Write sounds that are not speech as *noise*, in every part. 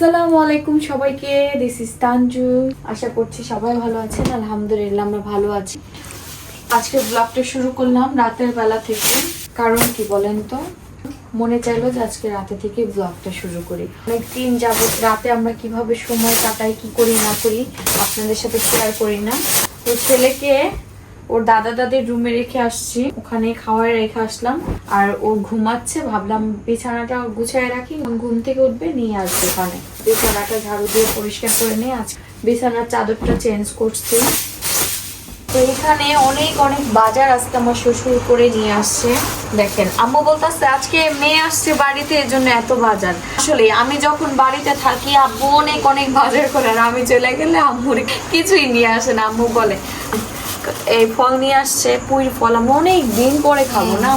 আসসালামু আলাইকুম সবাইকে দিস ইজ তানজু। আশা করছি সবাই ভালো আছেন, আলহামদুলিল্লাহ আমরা ভালো আছি। আজকে ব্লগটা শুরু করলাম রাতের বেলা থেকে। কারণ কি বলেন তো? মনে চাইলো যে আজকে রাতে থেকে ব্লগটা শুরু করি। অনেক দিন যাবত রাতে আমরা কীভাবে সময় কাটাই, কি করি, না করি, আপনাদের সাথে শেয়ার করি না। তো ছেলেকে ওর দাদা দাদির রুমে রেখে আসছি। ওখানে খাওয়ার রেখে আসলাম। আর ও ঘুমাচ্ছে, ভাবলাম বিছানাটা গুছায় রাখি। ঘুম থেকে উঠবে, নিয়ে আসবে ওখানে। বিছানাটা ঝাড়ু দিয়ে পরিষ্কার করে নিয়ে আজ বিছানার চাদরটা চেঞ্জ করছি। তো এখানে অনেক অনেক বাজার আজকে আমার শ্বশুর করে নিয়ে আসছে। দেখেন, আম্মু বলতেছে, আজকে মেয়ে আসছে বাড়িতে এর জন্য এত বাজার। আসলে আমি যখন বাড়িতে থাকি, আব্বু অনেক অনেক বাজার করে আর আমি চলে গেলে আম্মুর কিছুই নিয়ে আসে না। আম্মু বলে এই ফল নিয়ে আসছে পুইর ফল। আমি অনেক দিন পরে খাব না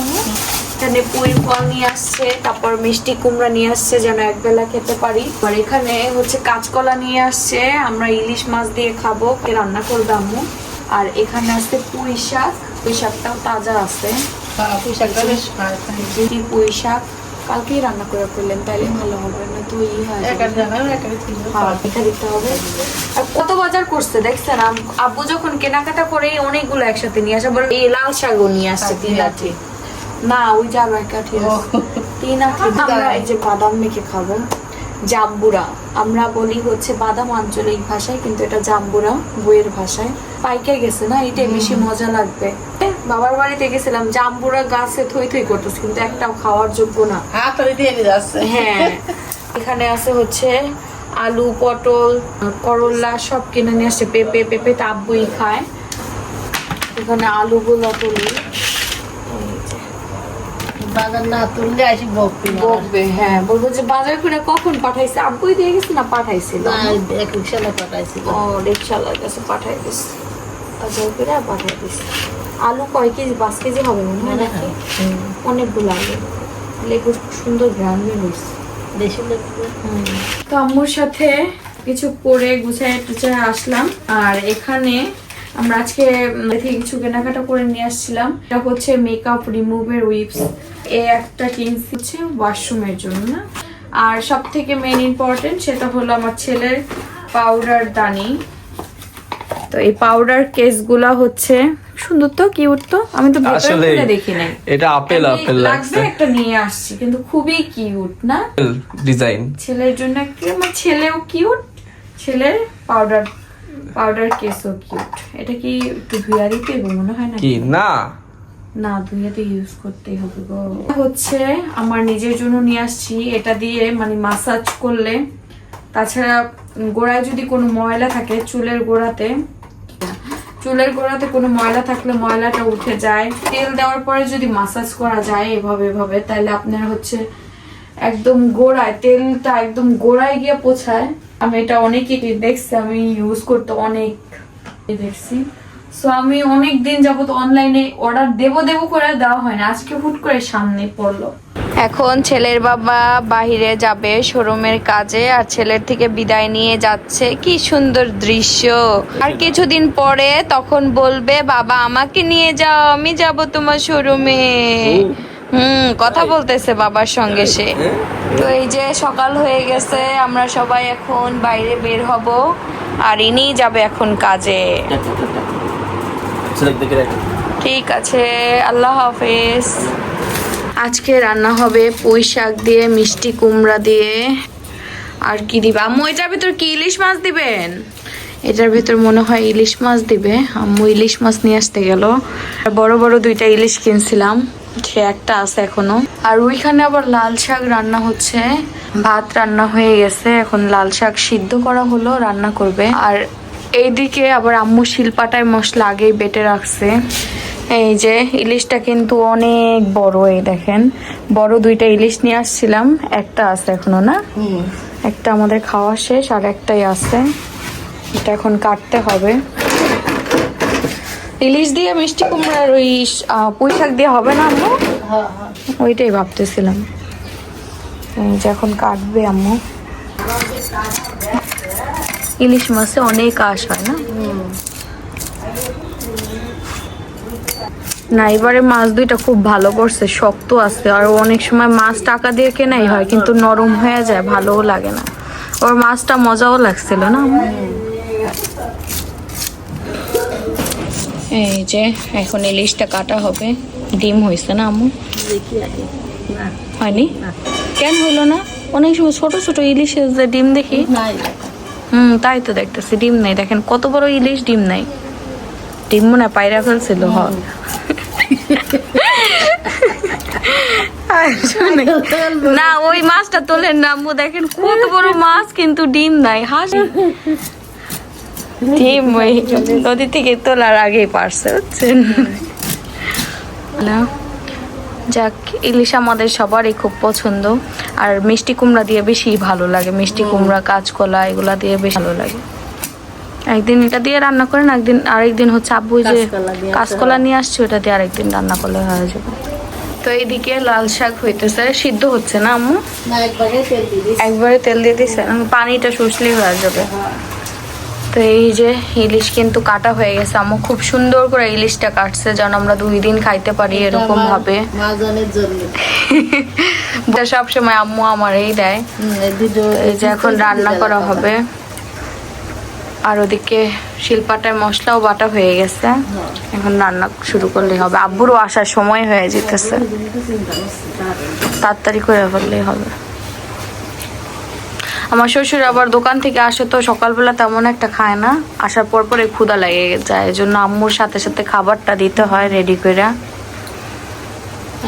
এখানে পুইর ফল নিয়ে আসছে তারপর মিষ্টি কুমড়া নিয়ে আসছে যেন একবেলা খেতে পারি। আর এখানে হচ্ছে কাঁচকলা নিয়ে আসছে আমরা ইলিশ মাছ দিয়ে খাব। কে রান্না করবে আম্মু? আর এখানে আসছে পুঁই শাক পুঁই শাকটাও তাজা আছে বেশ ভালো এই পুঁই শাক কালকেই রান্না করে ফেললেন তাইলে ভালো হবে না তো ই হয় ছিল হ্যাঁ, পিঠা দিতে হবে। আর কত বাজার করছে দেখছেন আব্বু যখন কেনাকাটা করে অনেকগুলো একসাথে নিয়ে আসে আবার এই লাল শাকও নিয়ে আসছে তিন আটি। না ওই যে আরও এক আটি আছে। তিন আমরা এই যে বাদাম মেখে খাব জাম্বুরা। আমরা বলি হচ্ছে বাদাম আঞ্চলিক ভাষায় কিন্তু এটা জাম্বুরা বইয়ের ভাষায়। পাইকে গেছে না এটাই বেশি মজা লাগবে। বাবার বাড়িতে গেছিলাম জাম্বুরা গাছে থই থই করতেছে কিন্তু একটাও খাওয়ার যোগ্য না। হ্যাঁ এখানে আছে হচ্ছে আলু পটল করলা সব কিনে নিয়ে আসছে পেঁপে পেঁপে তো আব্বুই খায়। এখানে আলুগুলো তুলি। বাজার না তুললে আসি বকবি বকবে হ্যাঁ বলব যে বাজার করে কখন পাঠাইছে? আব্বুই দিয়ে গেছে না পাঠাইছিল? রিক্সালা পাঠাইছিল। ও রিক্সাওয়ালার কাছে পাঠাই দিস আলু কয় কেজি পাঁচ কেজি হবে মনে হয় নাকি? অনেকগুলো আলু। লেবু সুন্দর গ্রাম দেশি লোক তো আম্মুর সাথে কিছু করে গুছায় টুছায় আসলাম। আর এখানে আমরা আজকে থেকে কিছু কেনাকাটা করে নিয়ে আসছিলাম। এটা হচ্ছে মেকআপ রিমুভের উইপস এ একটা কিনছি হচ্ছে ওয়াশরুমের জন্য। না আর সব থেকে মেন ইম্পর্টেন্ট সেটা হলো আমার ছেলের পাউডার দানি। তো এই পাউডার কেসগুলা হচ্ছে সুন্দর তো কিউট তো? আমি তো আসলে দেখি নাই। এটা আপেল আপেল লাগছে। একটা নিয়ে আসছি কিন্তু খুবই কিউট না? ডিজাইন ছেলের জন্য একটা আমার ছেলেও কিউট ছেলের পাউডার পাউডার কেসও কিউট এটা কি একটু ধুয়া দিতে মনে হয় না কি? না। না ধুয়ে তো ইউজ করতেই হবে গো। হচ্ছে আমার নিজের জন্য নিয়ে আসছি এটা দিয়ে মানে মাসাজ করলে। তাছাড়া গোড়ায় যদি কোনো ময়লা থাকে চুলের গোড়াতে চুলের গোড়াতে কোনো ময়লা থাকলে ময়লাটা উঠে যায়। তেল দেওয়ার পরে যদি মাসাজ করা যায় এভাবে এভাবে, তাহলে আপনার হচ্ছে একদম গোড়ায়, তেলটা একদম গোড়ায় গিয়ে পৌঁছায়। আমি এটা অনেকই দেখছি, আমি ইউজ করতে অনেক দেখছি। সো আমি অনেক দিন যাবত অনলাইনে অর্ডার দেবো দেবো করে দেওয়া হয় না। আজকে হুট করে সামনে পড়ল। এখন ছেলের বাবা বাহিরে যাবে শোরুমের কাজে আর ছেলের থেকে বিদায় নিয়ে যাচ্ছে। কি সুন্দর দৃশ্য। আর কিছুদিন পরে তখন বলবে বাবা আমাকে নিয়ে যাও আমি যাব তোমার শোরুমে। হুম কথা বলতেছে বাবার সঙ্গে সে। তো এই যে সকাল হয়ে গেছে আমরা সবাই এখন বাইরে বের হব আর ইনি যাবে এখন কাজে। ঠিক আছে আল্লাহ হাফেজ। আজকে রান্না হবে পুঁই শাক দিয়ে, মিষ্টি কুমড়া দিয়ে। আর কি দিবে? আম্মু, এটার ভিতর কি ইলিশ মাছ দিবেন? এটার ভিতর মনে হয় ইলিশ মাছ দিবে। আম্মু ইলিশ মাছ নিয়ে আসতে গেল। বড় বড় দুইটা ইলিশ কিনছিলাম। একটা আছে এখনও। আর ওইখানে আবার লাল শাক রান্না হচ্ছে। ভাত রান্না হয়ে গেছে। এখন লাল শাক সিদ্ধ করা হলো, রান্না করবে। আর এইদিকে আবার আম্মু শিলপাটায় মশলা আগেই বেটে রাখছে। এই যে ইলিশটা কিন্তু অনেক বড় এই দেখেন। বড় দুইটা ইলিশ নিয়ে আসছিলাম। একটা আছে এখনও না? একটা আমাদের খাওয়া শেষ আর একটাই আছে। এটা এখন কাটতে হবে। ইলিশ দিয়ে মিষ্টি কুমড়ার ওই পুঁই শাক দিয়ে হবে না আম্মু? ওইটাই ভাবতেছিলাম। এই যে এখন কাটবে আম্মু। ইলিশ মাছে অনেক আশ হয় না? না, এবারে মাছ দুইটা খুব ভালো করছে, শক্ত আছে। আর অনেক সময় মাছ টাকা দিয়ে কেনাই হয়, কিন্তু নরম হয়ে যায়, ভালোও লাগে না। ওর মাছটা মজাও লাগছিল না এই যে, এখন ইলিশটা কাটা হবে। ডিম হয়েছে না আমু হয়নি? কেন হলো না? অনেক সময় ছোট ছোট ইলিশের যে ডিম দেখি। হুম, তাই তো দেখতেছি, ডিম নাই। দেখেন, কত বড় ইলিশ, ডিম নাই। ডিম মনে হয় পায়রা ফেলছিল, হ। না, ওই মাছটা তোলেন না, আম্মু, দেখেন কত বড় মাছ, কিন্তু ডিম নাই, হাঁস ডিম ওই নদী থেকে তোলার আগেই পারছে, বুঝছেন? যাক, ইলিশ আমাদের সবারই খুব পছন্দ, আর মিষ্টি কুমড়া দিয়ে বেশি ভালো লাগে, মিষ্টি কুমড়া, কাঁচকলা, এগুলা দিয়ে বেশ ভালো লাগে। একদিন এটা দিয়ে রান্না করেন একদিন আরেকদিন হচ্ছে আব্বু যে কাঁচকলা নিয়ে আসছে ওটা দিয়ে আরেকদিন রান্না করলে হয়ে যাবে। তো এইদিকে লাল শাক হইতেছে সিদ্ধ হচ্ছে না আম্মু? একবারে তেল দিয়ে দিছে। পানিটা শুষলেই হয়ে যাবে। তো এই যে ইলিশ কিন্তু কাটা হয়ে গেছে আম্মু খুব সুন্দর করে ইলিশটা কাটছে যেন আমরা দুই দিন খাইতে পারি এরকম ভাবে। মাজানের জন্য। *laughs* সব সময় আম্মু আমার এই দেয় এই যে এখন রান্না করা হবে। আর ওদিকে শিলপাটায় মশলাও বাটা হয়ে গেছে। এখন রান্না শুরু করলেই হবে। আব্বুরও আসার সময় হয়ে যেতেছে। তাড়াতাড়ি করে ফেললেই হবে। আমার শ্বশুর আবার দোকান থেকে আসে তো সকালবেলা তেমন একটা খায় না। আসার পর পরে ক্ষুদা লেগে যায়। এই জন্য আম্মুর সাথে সাথে খাবারটা দিতে হয় রেডি করে।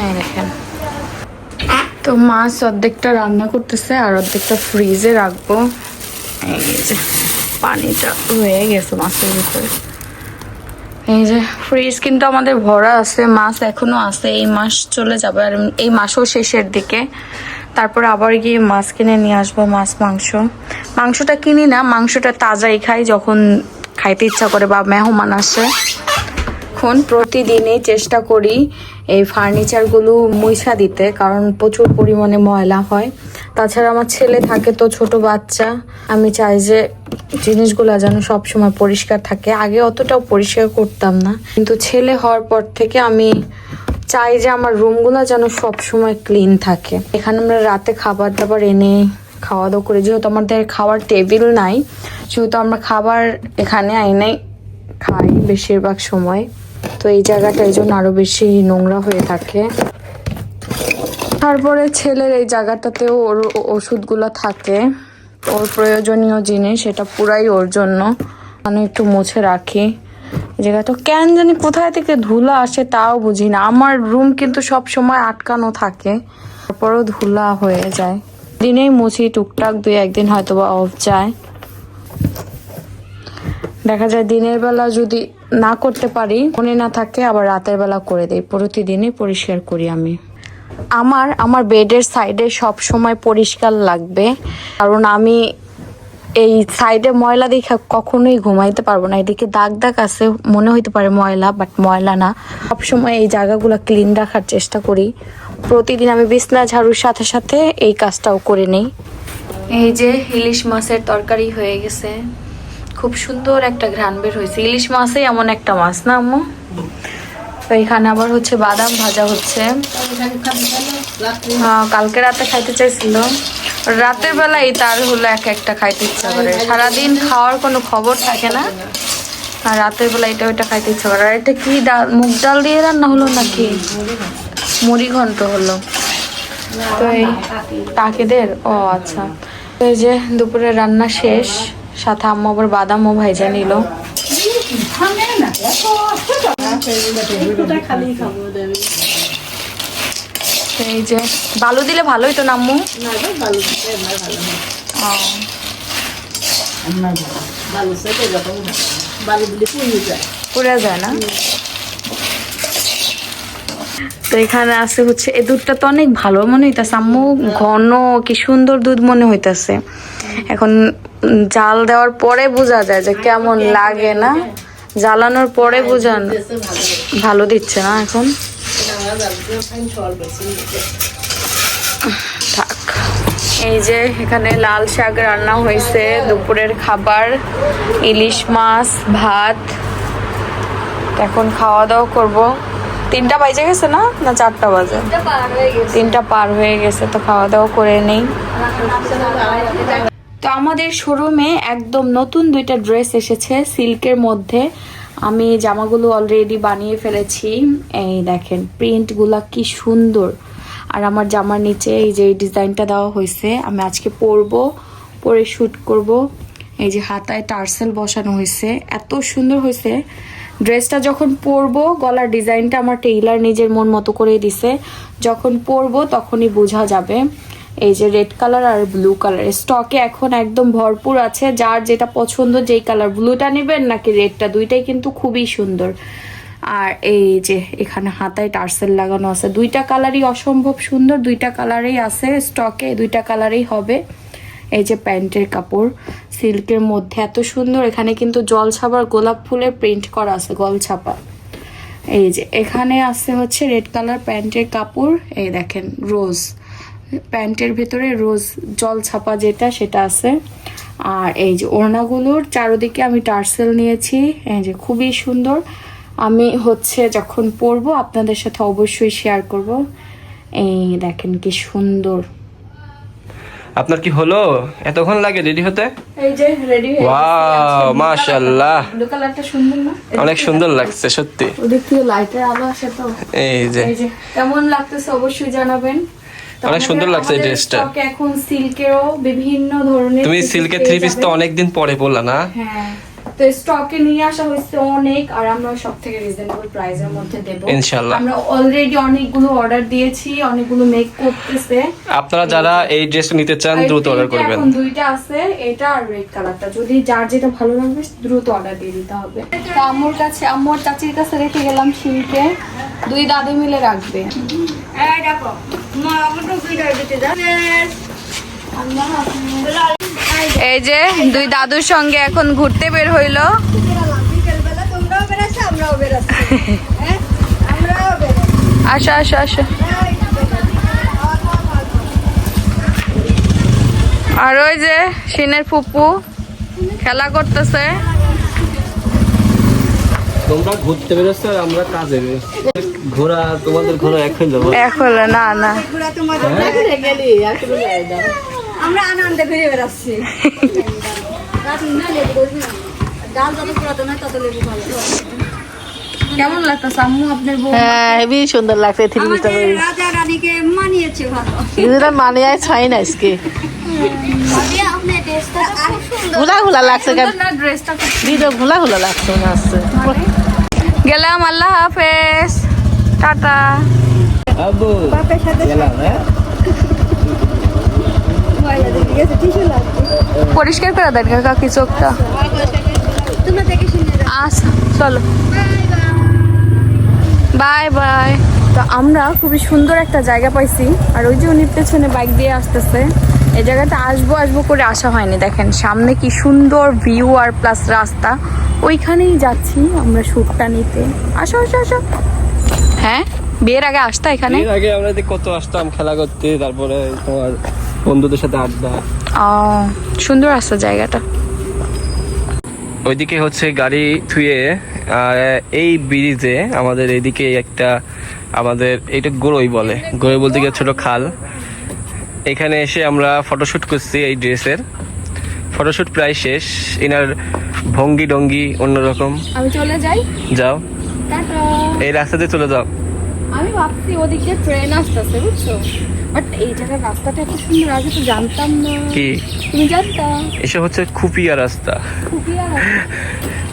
এই দেখেন। তো মাছ অর্ধেকটা রান্না করতেছে আর অর্ধেকটা ফ্রিজে রাখব। এই যে। পানিটা হয়ে গেছে মাছের ভিতরে। এই যে ফ্রিজ কিন্তু আমাদের ভরা আছে, মাছ এখনও আছে, এই মাস চলে যাবে আর এই মাসও শেষের দিকে। তারপর আবার গিয়ে মাছ কিনে নিয়ে আসব, মাছ, মাংস। মাংসটা কিনি না, মাংসটা তাজাই খাই যখন খাইতে ইচ্ছা করে বা মেহমান আসে। এখন প্রতিদিনই চেষ্টা করি এই ফার্নিচারগুলো মুইছা দিতে, কারণ প্রচুর পরিমাণে ময়লা হয়। তাছাড়া আমার ছেলে থাকে তো ছোট বাচ্চা। আমি চাই যে জিনিসগুলো যেন সবসময় পরিষ্কার থাকে। আগে অতটাও পরিষ্কার করতাম না। কিন্তু ছেলে হওয়ার পর থেকে আমি চাই যে আমার রুমগুলো যেন সবসময় ক্লিন থাকে। এখানে আমরা রাতে খাবার দাবার এনে খাওয়া দাওয়া করি। যেহেতু আমাদের খাওয়ার টেবিল নাই যেহেতু আমরা খাবার এখানে আইনে খাই বেশিরভাগ সময়। তো এই জায়গাটা এই জন্য আরও বেশি নোংরা হয়ে থাকে। তারপরে ছেলের এই জায়গাটাতেও ওর ওষুধগুলো থাকে। ওর প্রয়োজনীয় জিনিস এটা পুরাই ওর জন্য। আমি একটু মুছে রাখি। এই জায়গাটা কেন জানি কোথায় থেকে ধুলা আসে তাও বুঝি না। আমার রুম কিন্তু সব সময় আটকানো থাকে। তারপরেও ধুলা হয়ে যায়। দিনেই মুছি, টুকটাক দুই একদিন হয়তো বা অফ যায়। দেখা যায় দিনের বেলা যদি না করতে পারি, মনে না থাকে, আবার রাতের বেলা করে দেই। প্রতিদিনই পরিষ্কার করি আমি। আমার আমার বেডের সাইডে সব সময় পরিষ্কার লাগবে। কারণ আমি এই সাইডে ময়লা দেখে কখনোই ঘুমাইতে পারব না। এদিকে দাগ দাগ আছে, মনে হইতে পারে ময়লা, বাট ময়লা না। সবসময় এই জায়গাগুলো ক্লিন রাখার চেষ্টা করি। প্রতিদিন আমি বিছনা, ঝাড়ুর সাথে সাথে এই কাজটাও করে নেই। এই যে ইলিশ মাছের তরকারি হয়ে গেছে। খুব সুন্দর একটা ঘ্রাণ বের হয়েছে। ইলিশ মাছই এমন একটা মাছ না, আম্মু? তো এখানে আবার হচ্ছে বাদাম ভাজা হচ্ছে। কালকে রাতে খাইতে চাইছিল। রাতের বেলায় তার হলো এক একটা খাইতে ইচ্ছা করে। সারাদিন খাওয়ার কোনো খবর থাকে না। আর রাতের বেলা এটা ওইটা খাইতে ইচ্ছা করে। আর এটা কি ডাল, মুগ ডাল দিয়ে রান্না হলো নাকি? মুড়ি ঘন্ট হলো। তো এই টাকিদের ও আচ্ছা। এই যে দুপুরে রান্না শেষ, সাথে আম্মা আবার বাদামও ভাইজা নিল। এই যে বালু দিলে ভালোই তো না আম্মু? না গো, বালু দিতে আমার ভালো ও, আমার ভালো বালু সেটে যখন বালু দিলে পুড়িয়ে যায় না? তো এখানে আছে হচ্ছে এই দুধটা তো অনেক ভালো মনে হইতাছে আম্মু। ঘন কি সুন্দর দুধ মনে হইতাছে। এখন জাল দেওয়ার পরে বোঝা যায় যে কেমন লাগে না। জ্বালানোর পরে বোঝা না দেশে ভালো দিচ্ছে না এখন। থাক। এই যে এখানে লাল শাক রান্না হয়েছে, দুপুরের খাবার, ইলিশ মাছ, ভাত। এখন খাওয়া দাওয়া করব। তিনটা বাজে গেছে না? না চারটা বাজে? তিনটা পার হয়ে গেছে, তো খাওয়া দাওয়া করে নেই। তো আমাদের শোরুমে একদম নতুন দুইটা ড্রেস এসেছে সিল্কের মধ্যে। আমি জামাগুলো অলরেডি বানিয়ে ফেলেছি। এই দেখেন প্রিন্টগুলা কি সুন্দর। আর আমার জামার নিচে এই যে এই ডিজাইনটা দেওয়া হয়েছে, আমি আজকে পরবো, পরে শ্যুট করব। এই যে হাতায় টার্সেল বসানো হয়েছে, এত সুন্দর হয়েছে। ড্রেসটা যখন পরবো, গলার ডিজাইনটা আমার টেইলার নিজের মন মতো করে দিছে। যখন পরবো তখনই বোঝা যাবে। এই যে রেড কালার আর ব্লু কালার স্টকে এখন একদম ভরপুর আছে। যার যেটা পছন্দ, যেই কালার ব্লুটা নেবেন নাকি রেডটা দুইটাই কিন্তু খুবই সুন্দর। আর এই যে এখানে হাতায় টার্সেল লাগানো আছে। দুইটা কালারই অসম্ভব সুন্দর, দুইটা কালারেই আছে স্টকে দুইটা কালারেই হবে। এই যে প্যান্টের কাপড়, সিল্কের মধ্যে এত সুন্দর। এখানে কিন্তু জল ছাপার গোলাপ ফুলের প্রিন্ট করা আছে গল ছাপা এই যে এখানে আছে হচ্ছে রেড কালার প্যান্টের কাপড়। এই দেখেন রোজ প্যান্টের ভেতরে রোজ জল ছাপা যেটা সেটা আছে। আর এই যে ওড়নাগুলোর চারদিকে আমি টার্সেল নিয়েছি এই যে খুবই সুন্দর। আমি হচ্ছে যখন পরবো আপনাদের সাথে অবশ্যই শেয়ার করব। এই দেখেন কি সুন্দর। আপনার কি হলো? এতক্ষণ লাগে রেডি হতে? এই যে রেডি হয়ে Wow, মাশাআল্লাহ। ব্লু কালারটা সুন্দর না? অনেক সুন্দর লাগছে সত্যি। ওদিক থেকে লাইটের আলো আসে তো। এই যে। এই যে কেমন লাগতেছে অবশ্যই জানাবেন। অনেক সুন্দর লাগছে এই ড্রেসটা। এখন সিল্কেরও বিভিন্ন ধরনের তুমি সিল্কের থ্রি পিস তো। অনেকদিন পরে বললা না? হ্যাঁ। তো স্টকে নিয়ে আসা হয়েছে অনেক আর আমরা সব থেকে রিজনেবল প্রাইসের মধ্যে দেব। ইনশাআল্লাহ। আমরা অলরেডি অনেকগুলো অর্ডার দিয়েছি অনেকগুলো মেক করতেছে। আপনারা যারা এই ড্রেস নিতে চান দ্রুত অর্ডার করবেন। এখন দুইটা আছে এটা আর রেড কালারটা যদি যার যেটা ভালো লাগবে দ্রুত অর্ডার দিয়ে দিতে হবে। তো আম্মুর কাছে আম্মুর চাচির কাছে রেখে গেলাম শিলকে দুই দাদি মিলে রাখবে। এই যে দুই দাদুর সঙ্গে এখন ঘুরতে বের হইল। আসো আসো আসো। আর ওই যে সিনের ফুপু খেলা করতেছে। তোমরা ঘুরতে বেরোচ্ছ আর আমরা কাজে ঘোরা তোমাদের ঘোরা এক হয়ে যাব। এক হলো না না। ঘোরা তোমাদের এখানে গেলি। আমরা আনন্দে ঘুরে বেড়াচ্ছি। হয় তত লেবু ভালো কেমন লাগতেছে আম্মু আপনার বউ? হ্যাঁ হেবি সুন্দর লাগছে থ্রি পিসটা রাজা রানীকে মানিয়েছে ভালো। কিছুটা মানে ছাই না আজকে। আপনি টেস্টটা খুব সুন্দর ঘোলা ঘোলা লাগছে কেন না ড্রেসটা ভিডিও ঘোলা ঘোলা লাগছে গেলাম আল্লাহ হাফেজ। টাটা। আবু বাপের সাথে গেলাম হ্যাঁ? পরিষ্কার করে দেন কাকি চোখটা। যাও। আস চলো। Bye bye. তো আমরা খুবই সুন্দর একটা জায়গা পাইছি আর ওই যে উনি পেছনে বাইক দিয়ে আসতেছে। এই জায়গাটা আসব আসব করে আসা হয়নি দেখেন। সামনে কি সুন্দর ভিউ আর প্লাস রাস্তা। ওইখানেই যাচ্ছি আমরা শ্যুটটা নিতে। আসো আসো আসো। হ্যাঁ? বিয়ের আগে আসতা এখানে? এর আগে আমরা কত আসতাম খেলা করতে তারপরে তোমার বন্ধুদের সাথে আড্ডা। ও সুন্দর আসছে জায়গাটা। ওইদিকে হচ্ছে গাড়ি থুয়ে আর এই ব্রিজে আমাদের এদিকে একটা আমাদের এটা গোরই বলে। গোরই বলতে গিয়ে ছোট খাল। এখানে এসে আমরা ফটোশ্যুট করছি এই ড্রেসের। ফটোশুট প্রায় শেষ। এনার ভঙ্গি ডঙ্গি অন্যরকম। আমি চলে যাই। যাও। এই রাস্তা দিয়ে চলে যাও। আমি ভাবছি ওদিকে ট্রেন আসতেছে বুঝছ? বাট এই জায়গার রাস্তাটা এত সুন্দর আগে তো জানতাম না। কি? তুমি এসব হচ্ছে খুপিয়া রাস্তা। খুবই আর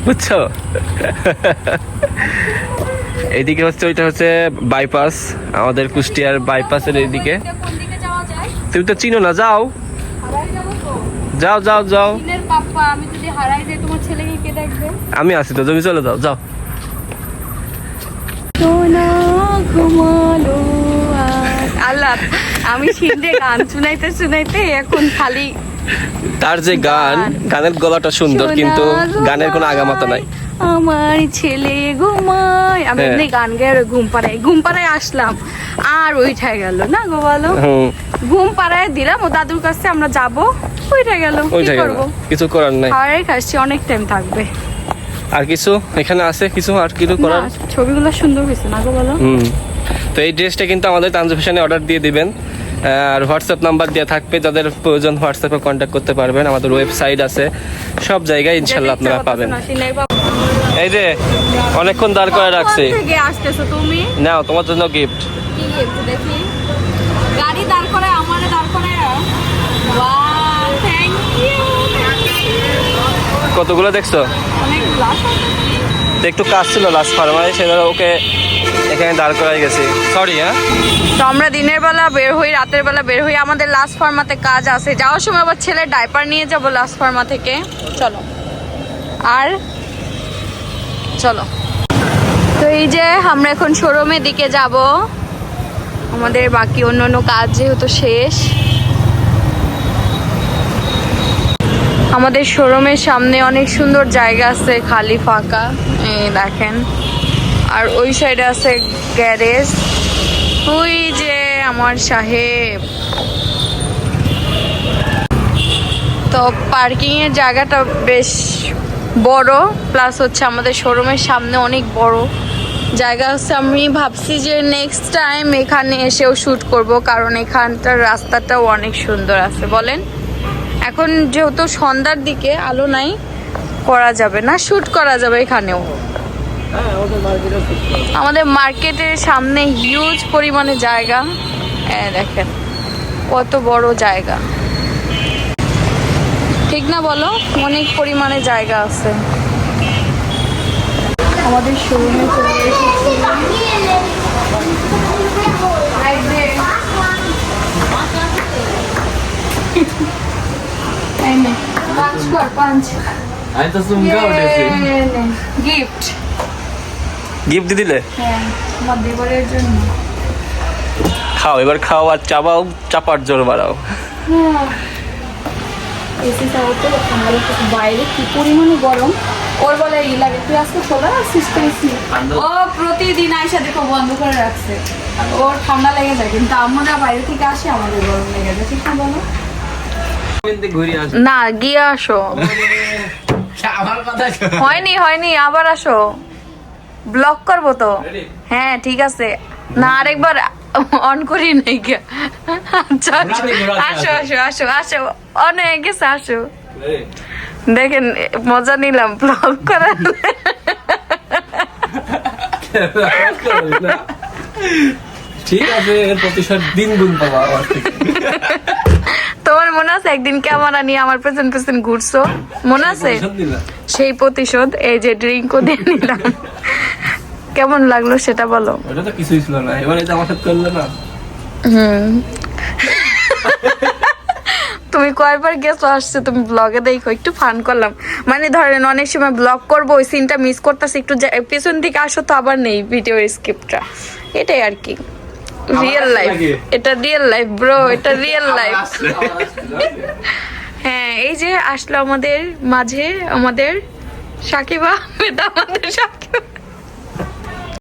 বুঝছ? এইদিকে হচ্ছে ওইটা হচ্ছে বাইপাস আমাদের কুষ্টিয়ার বাইপাসের এইদিকে কোন দিকে যাওয়া যায় তুমি তো চিনো না যাও। যাও যাও যাও। আমি আছি তো তুমি চলে যাও যাও। আল্লাহ আমি সিন্ধে গান শুনাইতে শুনাইতে এখন খালি তার যে গান গানের গলাটা সুন্দর কিন্তু গানের কোনো আগামাতা নাই। আমার ছেলে ঘুমায়। আমি হ্যাঁ। এমনি গান গেয়ে ঘুম পাড়াই ঘুম পাড়ায় আসলাম। আর ওইঠায় গেল না গো বলো? হুম। ঘুম পাড়ায় দিলাম ও দাদুর কাছে আমরা যাব। ওইটা গেল কি করব? কিছু করার নাই। খাওয়াই খাচ্ছি অনেক টাইম থাকবে। আর কিছু? এখানে আছে কিছু? আর কিছু করার? ছবিগুলো সুন্দর হয়েছে না গো বলো? হুম। তো এই ড্রেসটা কিন্তু আমাদের তানজু ফ্যাশনে অর্ডার দিয়ে দিবেন। আর হোয়াটসঅ্যাপ নাম্বার দেওয়া থাকবে যাদের প্রয়োজন হোয়াটসঅ্যাপে কন্ট্যাক্ট করতে পারবেন। আমাদের ওয়েবসাইট আছে। সব জায়গায় ইনশাল্লাহ আপনারা পাবেন। এই যে অনেকক্ষণ দাঁড় করে রাখছি। থেকে আসতেছো তুমি? নাও তোমার জন্য গিফট কি gift দেখি গাড়ি দাঁড় করে আমারে দাঁড় করে ওয়াও থ্যাংক ইউ কতগুলো দেখছ? একটু কাজ ছিল লাস্ট ফার্মারে সেটা ওকে এখানে দাঁড় করাই গেছি। সরি হ্যাঁ? তো আমরা দিনের বেলা বের হই রাতের বেলা বের হই। আমাদের লাস্ট ফার্মাতে কাজ আছে। যাওয়ার সময় আবার ছেলে ডাইপার নিয়ে যাব লাস্ট ফার্মা থেকে। চলো। আর চলো। তো এই যে আমরা এখন শোরুমের দিকে যাব। আমাদের বাকি অন্য অন্য কাজ যেহেতু শেষ। আমাদের শোরুমের সামনে অনেক সুন্দর জায়গা আছে, খালি ফাঁকা। দেখেন। আর ওই সাইডে আছে গ্যারেজ ওই যে আমার সাহেব। তো পার্কিংয়ের জায়গাটা বেশ বড় প্লাস হচ্ছে আমাদের শোরুমের সামনে অনেক বড় জায়গা হচ্ছে আমি ভাবছি যে নেক্সট টাইম এখানে এসেও শ্যুট করব, কারণ এখানটার রাস্তাটাও অনেক সুন্দর আছে। বলেন। এখন যেহেতু সন্ধ্যার দিকে আলো নাই, করা যাবে না শ্যুট করা যাবে এখানেও। আমাদের মার্কেটের সামনে হিউজ পরিমাণে জায়গা। এই দেখেন, কত বড় জায়গা। ঠিক না বলো? অনেক পরিমাণে জায়গা আছে। আমাদের শোরুমে চলে এসেছি। পাঁচ। কর, পাঁচ। গিফট গিফট দিলে? হ্যাঁ আমার দেবরের জন্য। খাও এবার খাও আর চাবাও চাপার জোর বাড়াও। এসি চাও তো ঠান্ডা বাইরে কি পরিমাণে গরম? ওর বলে ই লাগে তুই আজকে খোলা রাখছিস তো এসি ও প্রতিদিন আইসা দেখো বন্ধ করে রাখছে। ওর ঠান্ডা লেগে যায় কিন্তু আমরা বাইরে থেকে আসি আমাদের গরম লেগে যায়। ঠিক না বলো? না গিয়ে আসো। হয়নি হয়নি আবার আসো। ব্লক করব তো। হ্যাঁ ঠিক আছে। না আরেকবার অন করি নাই আচ্ছা আসো আসো। আসো আসো অন হয়ে গেছে আসো। দেখেন মজা নিলাম ব্লক করার। ঠিক আছে এর প্রতিশোধ দিন গুণ পাবো আমার থেকে তোমার মনে আছে একদিন ক্যামেরা নিয়ে আমার পেছন পেছন ঘুরছো? মনে আছে? সেই প্রতিশোধ এই যে ড্রিঙ্কও দিয়ে নিলাম। কেমন লাগল সেটা বলো? ওটা তো কিছুই ছিল না। এবার আমার সাথে করলে না। হুম। তুমি কয়বার গেছো আসছে তুমি ব্লগে দেখো একটু ফান করলাম। মানে ধরেন অনেক সময় ব্লগ করব ওই সিনটা মিস করতেছে একটু পেছন দিকে আসো তো আবার নেই ভিডিওর স্ক্রিপ্টটা এটাই আর কি। রিয়েল লাইফ এটা রিয়েল লাইফ ব্রো এটা রিয়েল লাইফ হ্যাঁ এই যে আসলো আমাদের মাঝে আমাদের সাকিবা আহমেদ আমাদের সাকিবা